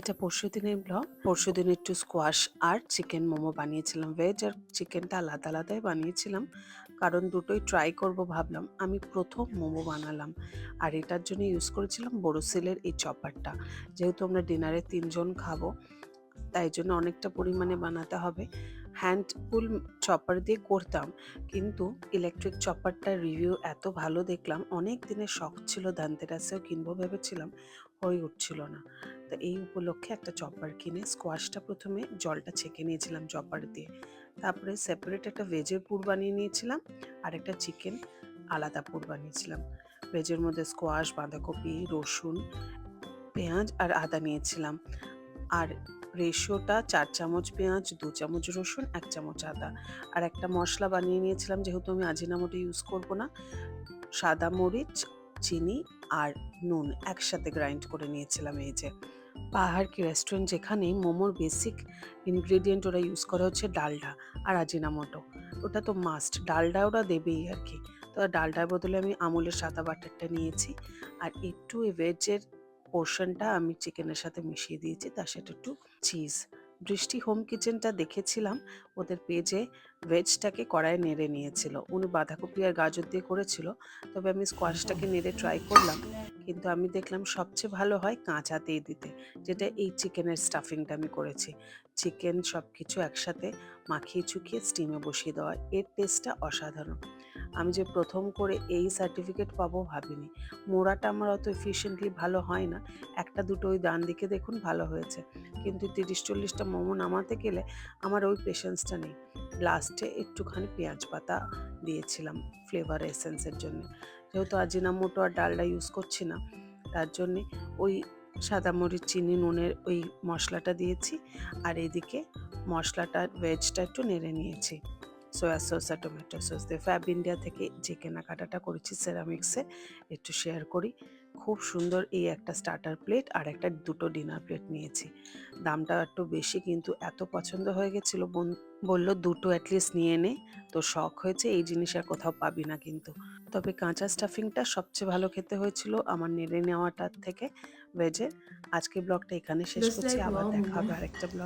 এটা পরশু দিনের ব্লগ। পরশু দিন একটু স্কোয়াশ আর চিকেন মোমো বানিয়েছিলাম। ভেজ আর চিকেনটা আলাদা আলাদাই বানিয়েছিলাম। কারণ দুটোই ট্রাই করব ভাবলাম। আমি প্রথম মোমো বানালাম। আর এটার জন্য ইউজ করেছিলাম বোরোসিলের এই চপারটা। যেহেতু আমরা ডিনারে তিনজন খাব, তাই জন্য অনেকটা পরিমাণে বানাতে হবে। হ্যান্ড পুল চপার দিয়ে করতাম। কিন্তু ইলেকট্রিক চপারটার রিভিউ এত ভালো দেখলাম। অনেক দিনের শখ ছিল ধানতেরাসেও কিনবো ভেবেছিলাম। হয়ে উঠছিল না। তো এই উপলক্ষে একটা চপার কিনে স্কোয়াশটা প্রথমে জলটা ছেঁকে নিয়েছিলাম চপার দিয়ে। তারপরে সেপারেট একটা ভেজের পুর বানিয়ে নিয়েছিলাম, আর একটা চিকেন আলাদা পুর বানিয়েছিলাম। ভেজের মধ্যে স্কোয়াশ বাঁধাকপি, রসুন, পেঁয়াজ আর আদা নিয়েছিলাম। আর রেশিওটা চার চামচ পেঁয়াজ, দু চামচ রসুন, এক চামচ আদা। আর একটা মশলা বানিয়ে নিয়েছিলাম, যেহেতু আমি আজিনামোটো ইউজ করব না, সাদা মরিচ চিনি আর নুন একসাথে গ্রাইন্ড করে নিয়েছিলাম এই যে। পাহাড় কি রেস্টুরেন্ট যেখানে মোমোর বেসিক ইনগ্রেডিয়েন্ট ওরা ইউজ করা হচ্ছে ডালডা আর আজিনামোটো ওটা তো মাস্ট ডালডা ওরা দেবেই আর কি তো ডালডার বদলে আমি আমুলের সাদা বাটারটা নিয়েছি আর একটু ভেজের পোর্শনটা আমি চিকেনের সাথে মিশিয়ে দিয়েছি, তার সাথে একটু চিজ বৃষ্টি হোম কিচেনটা দেখেছিলাম, ওদের পেজে ভেজটাকে কড়াইয়ে নেড়ে নিয়েছিল। উনি বাঁধাকপি আর গাজর দিয়ে করেছিল, তবে আমি স্কোয়াশটাকে নেড়ে ট্রাই করলাম, কিন্তু আমি দেখলাম সবচেয়ে ভালো হয় কাঁচাতেই দিতে, যেটা এই চিকেনের স্টাফিংটা আমি করেছি। চিকেন সব কিছু একসাথে মাখিয়ে চুকিয়ে স্টিমে বসিয়ে দেওয়া, এর টেস্টটা অসাধারণ। আমি যে প্রথম করে এই সার্টিফিকেট পাবো ভাবিনি। মোড়াটা আমার অত এফিসিয়েন্টলি ভালো হয় না। একটা দুটো ওই ডান দিকে দেখুন ভালো হয়েছে। কিন্তু তিরিশ চল্লিশটা মোমো নামাতে গেলে আমার ওই পেশেন্সটা নেই। লাস্টে একটুখানি পেঁয়াজ পাতা দিয়েছিলাম ফ্লেভার এসেন্সের জন্য। যেহেতু আজিনামোটো আর ডালডা ইউজ করছি না, তার জন্যে ওই সাদা মরিচ, চিনি, নুনের ওই মশলাটা দিয়েছি। আর এদিকে মশলাটা ভেজটা একটু নেড়ে নিয়েছি। সয়া সস আর টমেটো সস দিয়ে। ফ্যাব ইন্ডিয়া থেকে যে কেনাকাটাটা করেছি সেরামিক্সে একটু শেয়ার করি। খুব সুন্দর এই একটা স্টার্টার প্লেট আর একটা দুটো ডিনার প্লেট নিয়েছি। দামটা একটু বেশি কিন্তু এত পছন্দ হয়ে গেছিল বোন বলল দুটো অ্যাটলিস্ট নিয়ে নে। তো শখ হয়েছে এই জিনিস আর কোথাও পাবি না কিন্তু। তবে কাঁচা স্টাফিংটা সবচেয়ে ভালো খেতে হয়েছিল আমার নেড়ে নেওয়াটার থেকে। ভেজের আজকে ব্লগটা এখানে শেষ করছি। আবার দেখা হবে আরেকটা ব্লগ